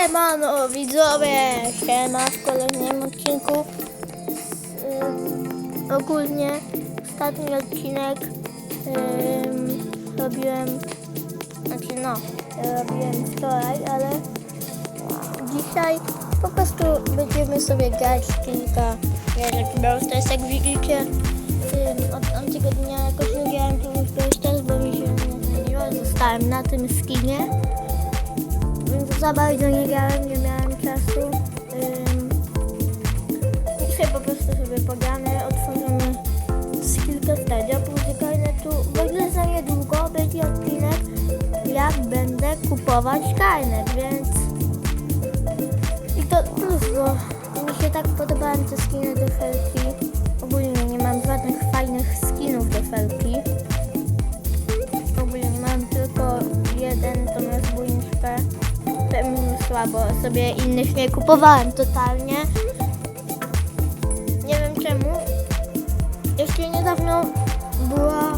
Siemano widzowie! Siema w kolejnym odcinku. Ym, ogólnie ostatni odcinek ym, robiłem, znaczy no, robiłem wczoraj, ale dzisiaj po prostu będziemy sobie grać kilka gierek Brawl Stars, jak widzicie. Ym, od tamtego dnia jakoś nie grałem w Brawl bo mi się nie zmieniło, zostałem na tym skinie. Za bardzo nie grałem, nie miałem czasu. Ym, dzisiaj po prostu sobie pogramy, otworzymy skillkę stadia, pójdzie karnetu. W ogóle za niedługo będzie odcinek, jak będę kupować karnet, więc... I to plus, bo mi się tak podobają te skiny do felki. Słabo, sobie innych nie kupowałem totalnie. Nie wiem czemu. Jeszcze niedawno była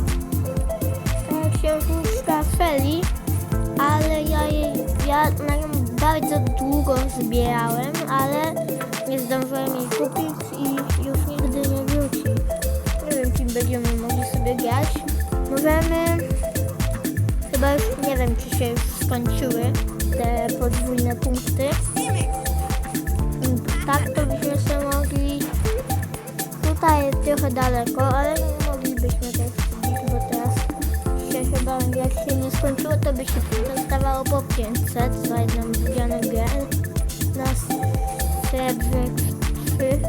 księżniczka Feli, ale ja jej, ja na nią bardzo długo zbierałem, ale nie zdążyłem jej kupić i już nigdy nie wróci. Nie wiem, kim będziemy mogli sobie grać. Możemy Chyba już nie wiem, czy się już skończyły te podwójne punkty. Tak to byśmy sobie mogli. Tutaj jest trochę daleko, ale moglibyśmy też wchodzić, bo teraz się chyba jak się nie skończyło, to by się dostawało po 500 za jedną zbioną grę. Na srebrze 3,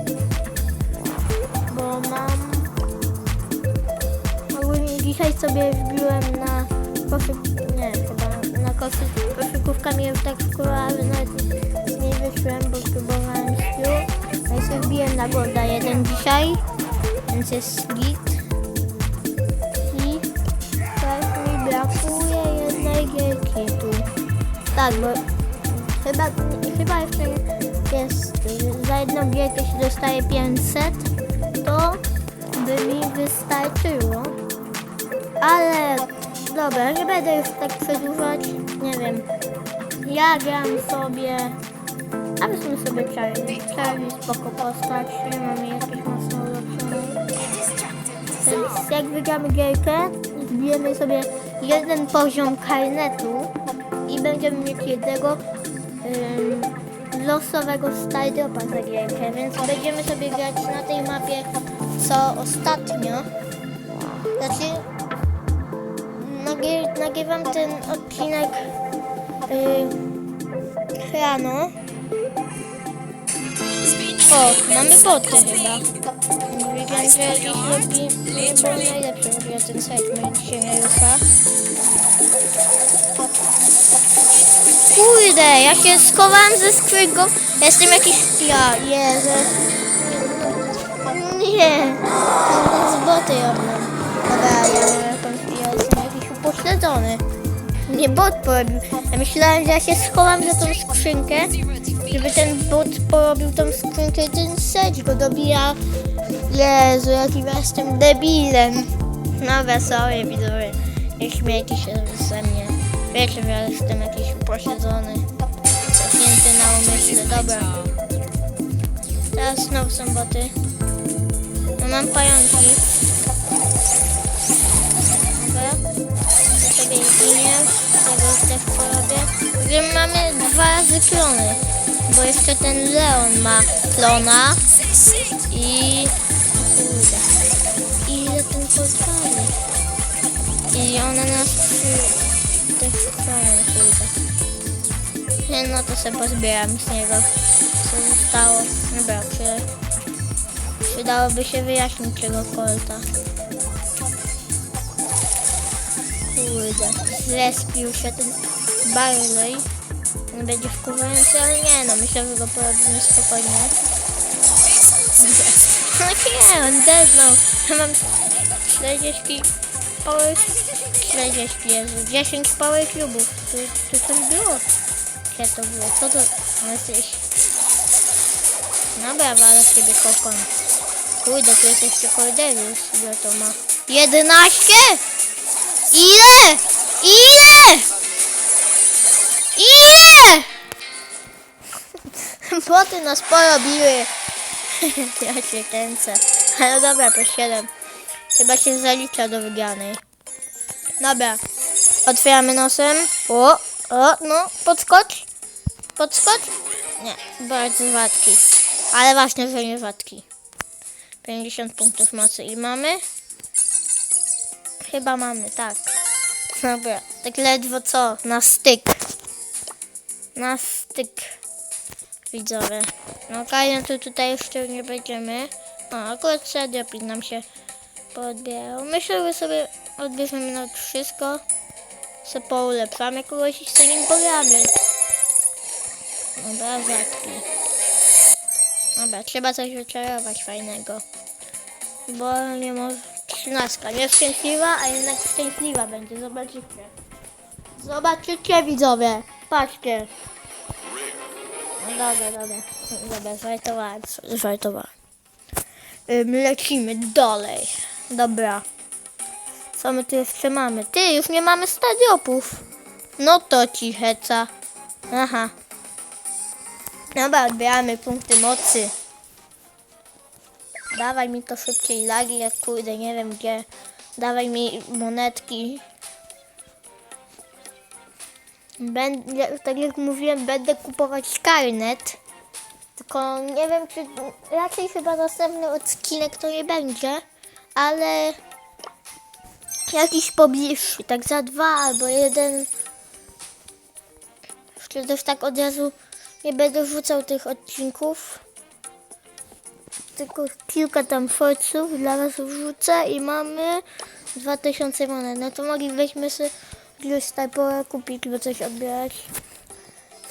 bo mam Ogólnie dzisiaj sobie wbiłem na koszyk, koszyk, koszykówka mnie tak wkurała, że nawet nie wyszłem, bo próbowałem skill. No i sobie wbiłem na Golda jeden dzisiaj, więc jest git. I teraz mi brakuje jednej gierki tu. Tak, bo chyba, chyba jeszcze jest, za jedną gierkę się dostaje 500, to by mi wystarczyło. Ale dobra, nie będę już tak przedłużać. Wiem. Ja gram sobie. A sobie Charlie. Charlie spoko postać. Nie mamy jakieś mocno ulepszone. Więc jak wygramy gierkę, zbijemy sobie jeden poziom karnetu i będziemy mieć jednego losowego Stardropa za gierkę, więc będziemy sobie grać na tej mapie co ostatnio. Znaczy, nagry- nagrywam ten odcinek yy, rano. O, mamy boty chyba. Wiedziałem, że jakiś robi, był najlepszy robił ten segment Siriusa. Kurde, ja się schowałem ze skrzynką. Jestem jakiś... Ja, Jezu. Nie, to z boty robią. Dobra, ja mam jakąś... Ja jestem jakiś upośledzony. Nie bot porobił. Ja myślałem, że ja się schowam za tą skrzynkę, żeby ten bot porobił tą skrzynkę i ten sedź go dobija. Jezu, jakim ja jestem debilem. No wesoły widzowie. Nie śmiejcie się ze mnie. Wiecie, że ja jestem jakiś upośledzony. Cofnięty na umyśle. Dobra. Teraz znowu są boty. No mam pająki. Dobra. Ginie. Tego też porobię. Gdzie mamy dwa razy klony. Bo jeszcze ten Leon ma klona. I... Kurde. Ile ten pozwali. I one nas. Tych klonem, kurde. Nie, no to sobie pozbieram z niego. Co zostało. Dobra, przy... Przydałoby się wyjaśnić czego kolta. Kurde, zlespił się ten Barley. On będzie wkurzający, ale nie no, myślę, że go porobimy spokojnie. No nie, on deznął. Ja mam 40 power... 40, Jezu, 10 power cubów. Tu, tu coś było. Gdzie to było? Co to? No jesteś... Dobra, ale w ciebie kokon. Kurde, tu jest jeszcze Cordelius. Ile to ma? 11? Ile? Ile? Ile? zł nas porobiły. ja się kręcę. Ale dobra, po 7. Chyba się zalicza do wygranej. Dobra. Otwieramy nosem. O, o, no, podskocz. Podskocz. Nie, bardzo rzadki. Ale właśnie, że nie rzadki. 50 punktów mocy i mamy. Chyba mamy, tak. Dobra, tak ledwo co, na styk. Na styk. Widzowie. No okej, no to tutaj jeszcze nie będziemy. O, akurat Shadowpin nam się poodbierał. Myślę, że sobie odbierzemy na wszystko. Se poulepszamy kogoś i z nim pogramy. Dobra, rzadki. Dobra, trzeba coś wyczarować fajnego. Bo nie może... Trzynastka, nie szczęśliwa, a jednak szczęśliwa będzie, zobaczycie. Zobaczycie widzowie, patrzcie. No dobra, dobra, dobra, żartowałem, żartowałem. Lecimy dalej. Dobra. Co my tu jeszcze mamy? Ty, już nie mamy stadiopów. No to ci heca. Aha. Dobra, odbieramy punkty mocy. Dawaj mi to szybciej lagi, jak kurde, nie wiem gdzie. Dawaj mi monetki. Będę, tak jak mówiłem, będę kupować Skynet. Tylko nie wiem, czy raczej chyba następny odcinek to nie będzie, ale jakiś pobliższy, tak za dwa albo jeden. Jeszcze też tak od razu nie będę wrzucał tych odcinków. Tylko kilka tam forców dla was wrzucę i mamy 2000 monet. No to moglibyśmy sobie typora kupić, by coś odbierać.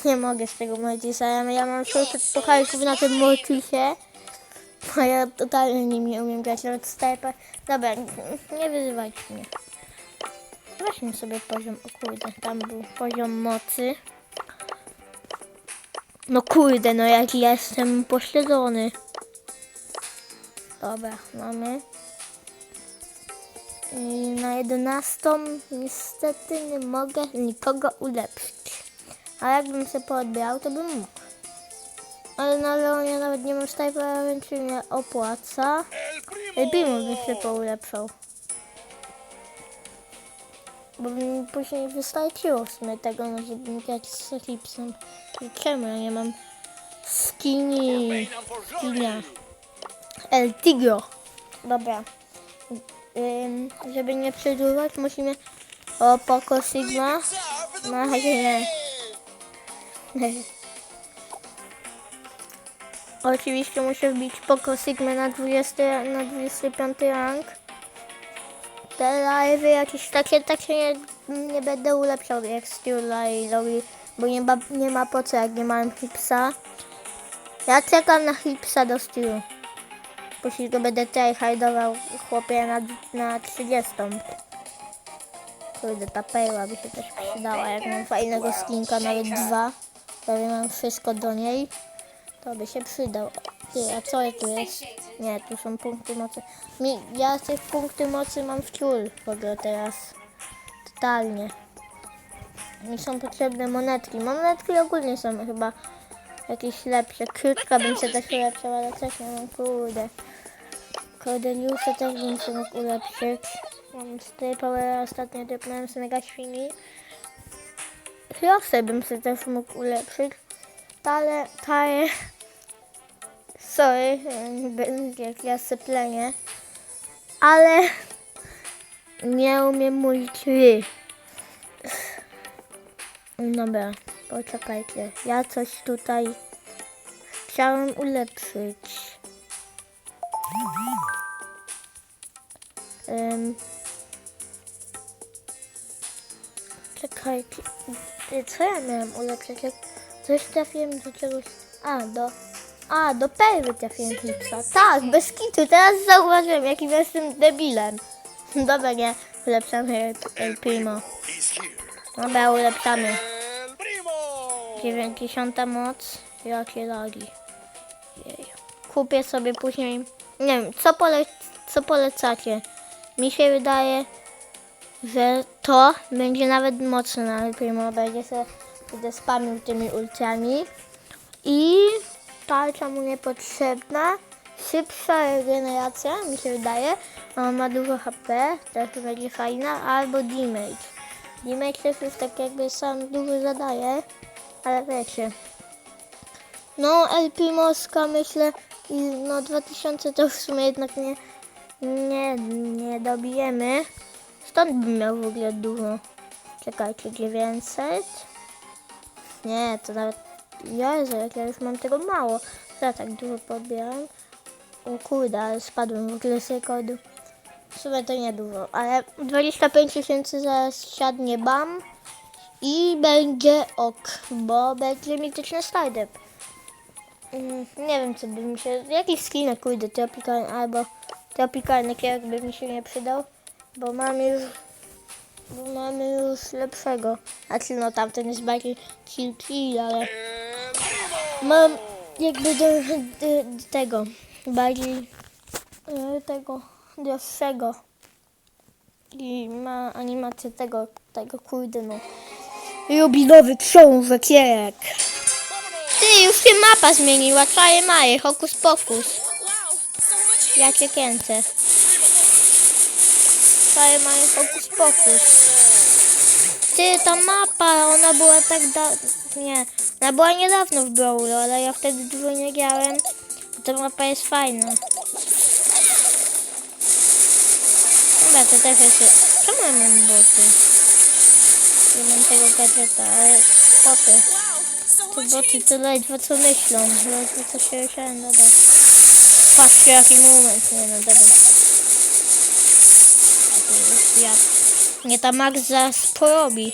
Nie mogę z tego Mortisa, ja, ja mam 600 pucharków na tym Mortisie. A ja totalnie nim nie umiem grać, nawet Skype. Dobra, nie, wyzywajcie mnie. Weźmy sobie poziom, o kurde, tam był poziom mocy. No kurde, no jak jestem pośledzony. Dobra, mamy. I na 11 niestety nie mogę nikogo ulepszyć. A jakbym się poodbierał, to bym mógł. Ale na Leonie nawet nie mam snajpera, więc się nie opłaca. El primo. Bimo by się poulepszał. Bo mi później wystarczyło w sumie tego, no żeby grać z Eclipsem. I czemu ja nie mam skini, skinia. El Tigro. Dobra. Ym, żeby nie przedłużać, musimy... O, Poco Sigma. Nie. Oczywiście muszę wbić Poco Sigma na 20, na 25 rank. Te live'y jakieś takie, takie nie, nie będę ulepszał jak Stula i Lori, bo nie ma, nie ma po co jak nie mam Hipsa. Ja czekam na Hipsa do Stilu. Później go będę tryhardował chłopie na, na 30. Kurde, ta perła by się też przydała, jak mam fajnego skinka, nawet dwa. Prawie mam wszystko do niej. To by się przydał. Ty, a co tu jest? Nie, tu są punkty mocy. Mi, ja te punkty mocy mam w ciul w ogóle teraz. Totalnie. Mi są potrzebne monetki. Monetki ogólnie są chyba jakieś lepsze. Krótka bym się też ulepszała, ale też nie mam, kurde. Cordeliusa też bym się mógł ulepszyć. Mam 4 power, ostatnio dropnąłem z mega świni. Chlosę bym się też mógł ulepszyć. Ale, ale... Sorry, jak ja syplenię. Ale... Nie umiem mówić ry. Dobra, poczekajcie. Ja coś tutaj chciałem ulepszyć. Ym. Czekajcie. Y, Co ja miałem ulepszyć? Jak coś trafiłem do czegoś. A, do. A, do perły trafiłem klipsa. Tak, bez kitu. Teraz zauważyłem, jakim jestem debilem. Dobra, nie. Ulepszamy El Primo. Dobra, ulepszamy. El primo. 90 moc. Jakie lagi. Jej. Kupię sobie później. Nie wiem, co, pole, co polecacie? Mi się wydaje, że to będzie nawet mocne na El Primo. Będzie się będę spamił tymi ulciami. I tarcza mu niepotrzebna. Szybsza regeneracja, mi się wydaje. On ma dużo HP, też będzie fajna. Albo damage. Damage też już tak jakby sam dużo zadaje, ale wiecie. No, El Primoska myślę, no 2000 to w sumie jednak nie, nie, nie dobijemy. Stąd bym miał w ogóle dużo. Czekajcie, 900. Nie, to nawet... Jezu, jak ja już mam tego mało. Ja tak dużo pobieram? O kurde, spadłem w ogóle z rekordu. W sumie to nie dużo, ale 25 tysięcy zaraz siadnie bam. I będzie ok, bo będzie mityczny slide Mm, Nie wiem, co by mi się... Jakiś skinek, kurde, tropikalny, albo tropikalny kierunek by mi się nie przydał, bo mam już... Bo mamy już lepszego. Znaczy, no tamten jest bardziej chill ale... Mam jakby do, do, do tego, bardziej e, tego droższego. I ma animację tego, tego kurde no. Rubinowy książek, jak. Ty, już się mapa zmieniła, czaje maje, hokus pokus. Ja cię kręcę. Maje, hokus pokus. Ty, ta mapa, ona była tak da... Nie, ona była niedawno w Brawlu, ale ja wtedy dużo nie grałem. Ta mapa jest fajna. Dobra, to też jest... Czemu ja mam boty? Nie mam tego gadżeta, ale chłopie. Te boty to ledwo co myślą, ledwo co się ruszałem, dobra. Patrzcie jaki moment, nie no dobra. Ja. Nie ta Max zaraz porobi.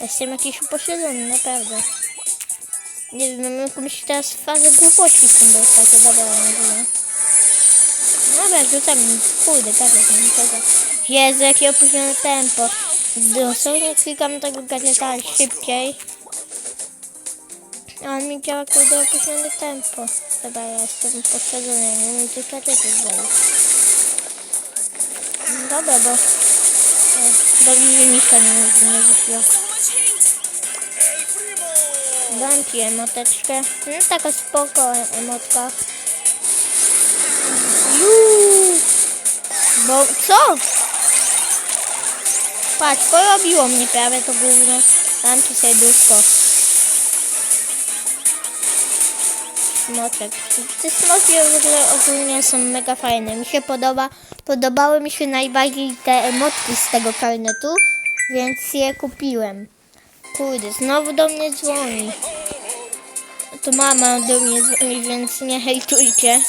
Jestem jakiś upośledzony, naprawdę. Nie wiem, mam jakąś teraz fazę głupości w tym dostać, dobra, nie. Dobra, rzucam, kurde, tak jest, nie tego. Jezu, jakie opóźnione tempo. Dosłownie klikam tego gadżeta szybciej. On mi działa kurde opóźnione tempo. Dobra, ja jestem ja nie umiem tych gadżetów zrobić. No Dobra, bo... e, Dobrze, że niska nie, nie rzuciła. Dam ci emoteczkę. No taka spoko emotka. Juuu. Bo co? Patrz, porobiło mnie prawie to gówno. Dam ci serduszko. Smoczek. Te smoki w ogóle ogólnie są mega fajne. Mi się podoba, podobały mi się najbardziej te emotki z tego karnetu, więc je kupiłem. Kurde, znowu do mnie dzwoni. To mama do mnie dzwoni, więc nie hejtujcie.